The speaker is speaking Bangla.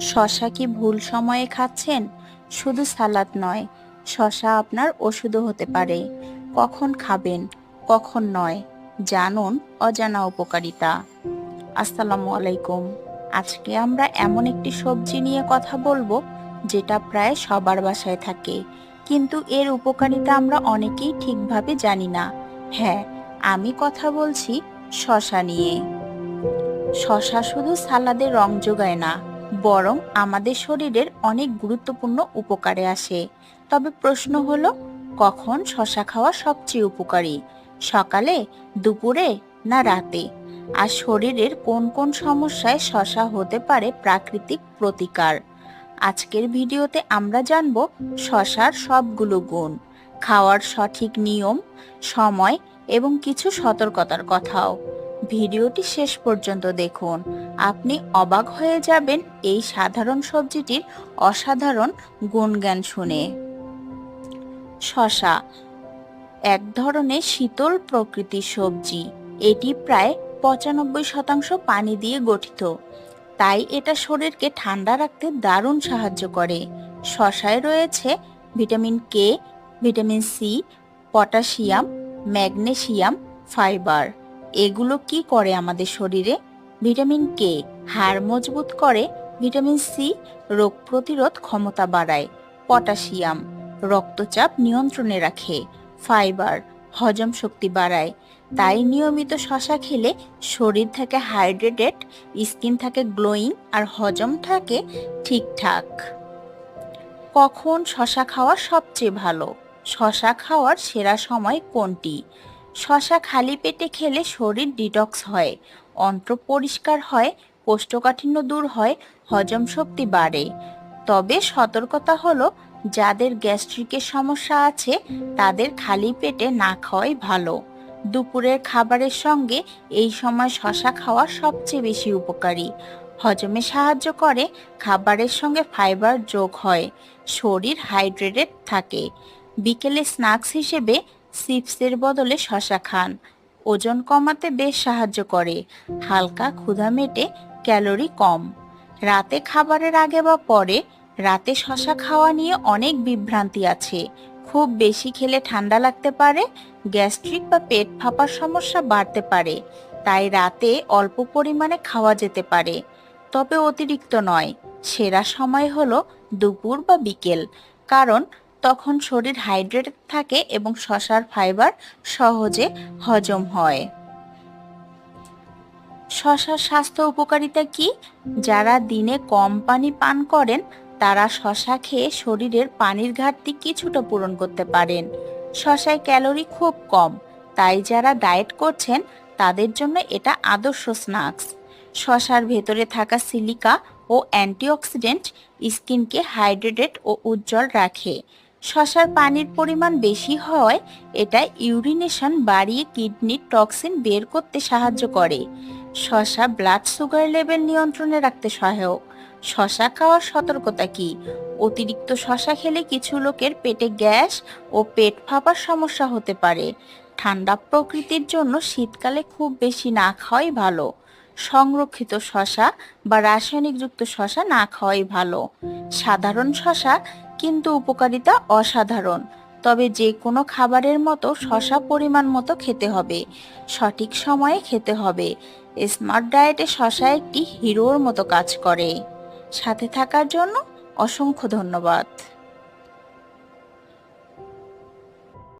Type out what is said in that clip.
শশা কি ভুল সময়ে খাচ্ছেন? শুধু সালাদ নয়, শশা আপনার ওষুধও হতে পারে। কখন খাবেন, কখন নয়, জানুন অজানা উপকারিতা। আসসালামু আলাইকুম। আজকে আমরা এমন একটি সবজি নিয়ে কথা বলব, যেটা প্রায় সবার বাসায় থাকে। কিন্তু এর উপকারিতা আমরা অনেকেই ঠিকভাবে জানি না। হ্যাঁ আমি কথা বলছি শশা নিয়ে। শশা শুধু সালাদে রং যোগায় না বরং আমাদের শরীরের অনেক গুরুত্বপূর্ণ উপকারে আসে। তবে প্রশ্ন হলো, কখন শশা খাওয়া সবচেয়ে উপকারী? সকালে, দুপুরে, না রাতে? আর শরীরের কোন কোন সমস্যায় শশা হতে পারে প্রাকৃতিক প্রতিকার? আজকের ভিডিওতে আমরা জানব শশার সবগুলো গুণ, খাওয়ার সঠিক নিয়ম, সময় এবং কিছু সতর্কতার কথাও। ভিডিওটি শেষ পর্যন্ত দেখুন। আপনি অবাক হয়ে যাবেন এই সাধারণ সবজিটির অসাধারণ গুণজ্ঞান শুনে। শশা এক ধরনের শীতল প্রকৃতির সবজি। এটি প্রায় পঁচানব্বই শতাংশ পানি দিয়ে গঠিত। তাই এটা শরীরকে ঠান্ডা রাখতে দারুণ সাহায্য করে। শশায় রয়েছে vitamin K, vitamin C, potassium, magnesium, fibre. এগুলো কি করে আমাদের শরীরে? ভিটামিন কে হাড় মজবুত করে, ভিটামিন সি রোগ প্রতিরোধ ক্ষমতা বাড়ায়, পটাশিয়াম, রক্তচাপ নিয়ন্ত্রণে রাখে, ফাইবার, হজম শক্তি বাড়ায়। তাই নিয়মিত শশা খেলে শরীর থাকে হাইড্রেটেড, স্কিন থাকে গ্লোয়িং আর হজম থাকে ঠিকঠাক। কখন শশা খাওয়া সবচেয়ে ভালো? শশা খাওয়ার সেরা সময় কোনটি? শশা খালি পেটে খেলে শরীর ডিটক্স হয়, অন্ত্র পরিষ্কার হয়, কোষ্ঠকাঠিন্য দূর হয়, হজম শক্তি বাড়ে। তবে সতর্কতা হলো, যাদের গ্যাস্ট্রিকের সমস্যা আছে, তাদের খালি পেটে না খাওয়াই ভালো। দুপুরের খাবারের সঙ্গে এই সময় শশা খাওয়া সবচেয়ে বেশি উপকারী। হজমে সাহায্য করে, খাবারের সঙ্গে ফাইবার যোগ হয়, শরীর হাইড্রেটেড থাকে। বিকেলে স্ন্যাক্স হিসেবে চিপসের বদলে শশা খান। ওজন কমাতে বেশ সাহায্য করে। হালকা ক্ষুধা মেটে ক্যালোরি কম। রাতে খাবারের আগে বা পরে রাতে শশা খাওয়া নিয়ে অনেক বিভ্রান্তি আছে। খুব বেশি খেলে ঠান্ডা লাগতে পারে, গ্যাস্ট্রিক বা পেট ফাঁপার সমস্যা বাড়তে পারে, তাই রাতে অল্প পরিমাণে খাওয়া যেতে পারে। তবে অতিরিক্ত নয়, সেরা সময় হলো দুপুর বা বিকেল, কারণ তখন শরীর হাইড্রেটেড থাকে এবং শশার ফাইবার সহজে হজম হয়। শশার স্বাস্থ্য উপকারিতা কি? যারা দিনে কম পানি পান করেন, তারা শশা খেয়ে শরীরের পানির ঘাটতি কিছুটা পূরণ করতে পারেন। শশায় ক্যালোরি খুব কম, তাই যারা ডায়েট করছেন, তাদের জন্য এটা আদর্শ স্ন্যাক্স। শশার ভেতরে থাকা সিলিকা ও অ্যান্টিঅক্সিডেন্ট স্কিনকে হাইড্রেটেড ও উজ্জ্বল রাখে। শশার পানির পরিমাণ বেশি হওয়ায় এটা ইউরিনেশন বাড়িয়ে কিডনির টক্সিন বের করতে সাহায্য করে। শশা ব্লাড সুগার লেভেল নিয়ন্ত্রণে রাখতে সহায়ক। শশা খাওয়ার সতর্কতা কি? অতিরিক্ত শশা খেলে কিছু লোকের পেটে গ্যাস ও পেট ফাঁপার সমস্যা হতে পারে। ঠান্ডা প্রকৃতির জন্য শীতকালে খুব বেশি না খাওয়াই ভালো। সংরক্ষিত শশা বা রাসায়নিকযুক্ত শশা না খাওয়াই ভালো। সাধারণ শশা কিন্তু উপকারিতা অসাধারণ। তবে যে কোনো খাবারের মতো শশা পরিমাণ মতো খেতে হবে। সঠিক সময়ে খেতে হবে। স্মার্ট ডায়েটে শশা একটি হিরোর মতো কাজ করে। সাথে থাকার জন্য অসংখ্য ধন্যবাদ।